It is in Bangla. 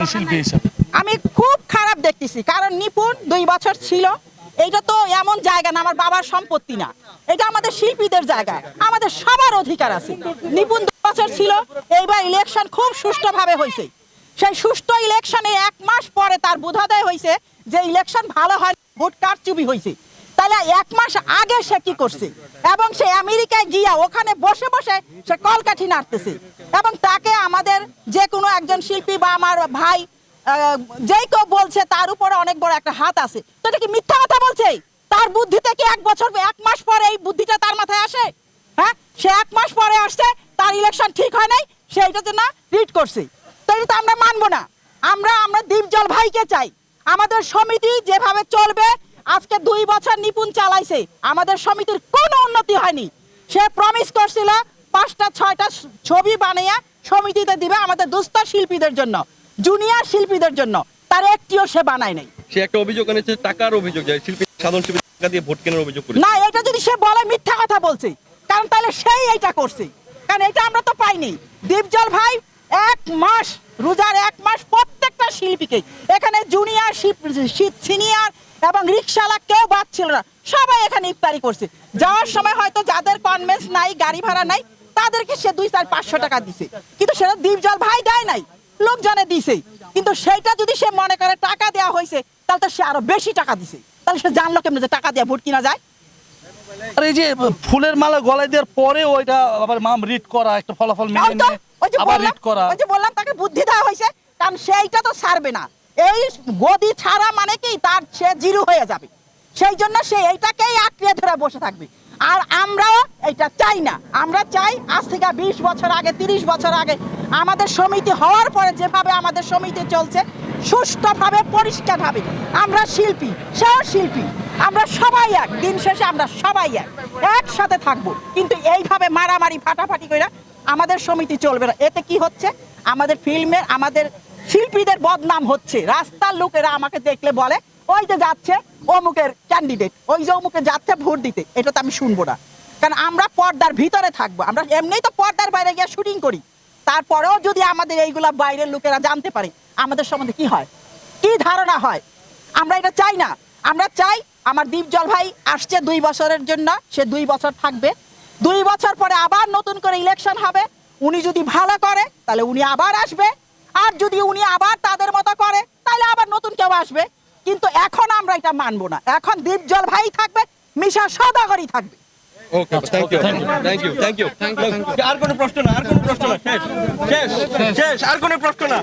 আমি খুব খারাপ দেখতেছি, কারণ নিপুণ দুই বছর ছিল। এইটা তো এমন জায়গা না, আমার বাবার সম্পত্তি না। এটা আমাদের শিল্পীদের জায়গা, আমাদের সবার অধিকার আছে। নিপুণ দুই বছর ছিল, এইবার ইলেকশন খুব সুষ্ঠুভাবে হয়েছে। সেই সুষ্ঠু ইলেকশনে এক মাস পরে তার বোধোদয় হয়েছে যে ইলেকশন ভালো হয়, ভোট কারচুপি হয়েছে। তাহলে এক মাস আগে সে কি করছে? এবং সে আমেরিকায় গিয়া ওখানে বসে বসে সে কলকাঠি নাড়তেছে। এবং তাকে আমাদের যে কোনো একজন শিল্পী বা আমার ভাই যেই কেউ বলছে তার উপরে অনেক বড় একটা হাত আছে। তো এটা কি মিথ্যা কথা বলছে? তার বুদ্ধিতে কি এক বছর এক মাস পরে এই বুদ্ধিটা তার মাথায় আসে? হ্যাঁ? সে এক মাস পরে আসছে, তার ইলেকশন ঠিক হয় নাই সে এইটার জন্য রিট করছে। তো এটা তো আমরা মানবো না। আমরা আমরা দীপজল ভাইকে চাই। আমাদের সমিতি যেভাবে চলবে আজকে দুই বছর নিপুণ চালাইছে। আমাদের সমিতির কোনো উন্নতি হয়নি। সে প্রমিস করছিল পাঁচটা ছয়টা ছবি বানিয়ে সমিতিতে দিবে আমাদের দুস্থ শিল্পীদের জন্য জুনিয়র শিল্পীদের জন্য। তার একটিও সে বানায় নাই। সে একটা অভিযোগ এনেছে টাকার অভিযোগ যায় শিল্পী সাধারণ শিল্পী টাকা দিয়ে ভোট কেনার অভিযোগ করে না এটা যদি সে বলে মিথ্যা কথা বলছে। কারণ তাহলে সেই এটা করছে। কারণ এটা আমরা তো পাইনি। দীপজল ভাই এক মাস রোজার এক মাস প্রত্যেকটা শিল্পীকে এখানে জুনিয়র সিনিয়র এবং রিক্সাওয়ালা কেউ বাদ ছিল না। সবাই এখানে ইফতারি করছে। যাওয়ার সময় হয়তো যাদের কনভেন্স নাই গাড়ি ভাড়া নাই তাদেরকে সে দুই চার পাঁচশো টাকা দিছে। কিন্তু সেটা দীপজল ভাই দেয় নাই লোকজনে দিছে। কিন্তু সেইটা যদি সে মনে করে টাকা দেওয়া হয়েছে তাহলে তো সে আরও বেশি টাকা দিছে। তাহলে সে জানলো কেমন যে টাকা দিয়ে ভোট কিনা যায়? আর এই যে ফুলের মালা গলায় দেওয়ার পরে ওইটা আবার মাম রিড করা একটা ফলাফল মেনে আবার বললাম, রিড করা। ওই যে বললাম তাকে বুদ্ধি দেওয়া হয়েছে কারণ সেইটা তো ছাড়বে না। এই গদি ছাড়া মানে কি? তার সে জিরো হয়ে যাবে। সেই জন্য সে এইটাকেই আঁকড়ে ধরে বসে থাকবে। আর আমরাও এটা চাই না। আমরা চাই আজ থেকে বিশ বছর আগে, তিরিশ বছর আগে আমাদের সমিতি হওয়ার পরে যেভাবে আমাদের সমিতি চলছে, সুষ্ঠুভাবে, পরিষ্কারভাবে। আমরা শিল্পী, সেও শিল্পী। আমরা সবাই এক। দিন শেষে আমরা সবাই এক। একসাথে থাকব। কিন্তু এইভাবে মারামারি, ফাটাফাটি করে আমাদের সমিতি চলবে না। এতে কি হচ্ছে? আমাদের ফিল্মের, আমাদের শিল্পীদের বদনাম হচ্ছে। রাস্তার লোকেরা আমাকে দেখলে বলে, ওই যে যাচ্ছে অমুকের ক্যান্ডিডেট ওই যে অমুকে যাচ্ছে ভোট দিতে। এটা তো আমি শুনব না। কারণ আমরা পর্দার ভিতরে থাকব। আমরা এমনিই তো পর্দার বাইরে গিয়ে শুটিং করি। তারপরেও যদি আমাদের এইগুলা বাইরের লোকেরা জানতে পারে, আমাদের সম্বন্ধে কি হয়? কি ধারণা হয়? আমরা এটা চাই না। আমরা চাই আমার দীপজল ভাই আসছে দুই বছরের জন্য, সে দুই বছর থাকবে। দুই বছর পরে আবার নতুন করে ইলেকশন হবে। উনি যদি ভালো করে, তাহলে উনি আবার আসবে। আর যদি উনি আবার তাদের মতো করে তাহলে আবার নতুন কেউ আসবে। কিন্তু এখন আমরা এটা মানবো না। এখন দীপজল ভাই থাকবে মিশা সদাগরই থাকবে। Okay thank you thank you thank you আর কোনো প্রশ্ন না আর কোনো প্রশ্ন না। শেষ শেষ শেষ আর কোনো প্রশ্ন না।